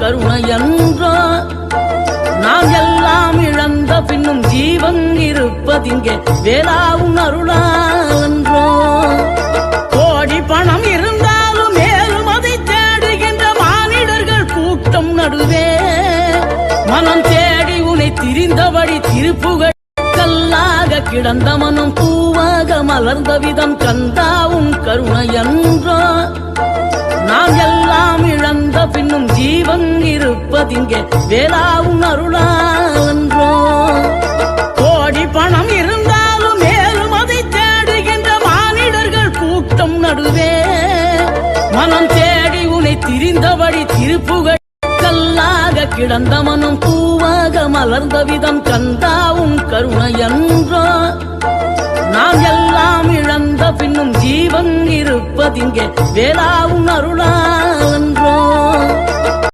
கருணை என்றோ நாம் எல்லாம் இழந்த பின்னும் ஜீவன் இருப்பதிங்கே. வேளாவும் அருளால் என்றோ கோடி பணம் இருந்தாலும் மேலும் அதை தேடுகின்ற மானிடர்கள் கூட்டம் நடுவே. மனம் தேடி உனை திரிந்தபடி திருப்புகள் கல்லாக கிடந்த மனம் பூவாக மலர்ந்த விதம் கந்தாவும் கருணை என்றோ வந்த பின்னும் ஜீவன் இருப்பதிங்கே. வேலாவும் அருளா என்றோ கோடி பணம் இருந்தாலும் மேலும் அதை தேடுகின்ற மானிடர்கள் கூட்டம் நடுவே. மனம் தேடி உனை திரிந்தபடி திருப்புகள் கல்லாக கிடந்த மனம் பூவாக மலர்ந்த விதம் கந்தாவும் கருணை என்றோ நாம் எல்லாம் இழந்த பின்னும் ஜீவன் இருப்பதிங்கே. வேளாவும் அருளால்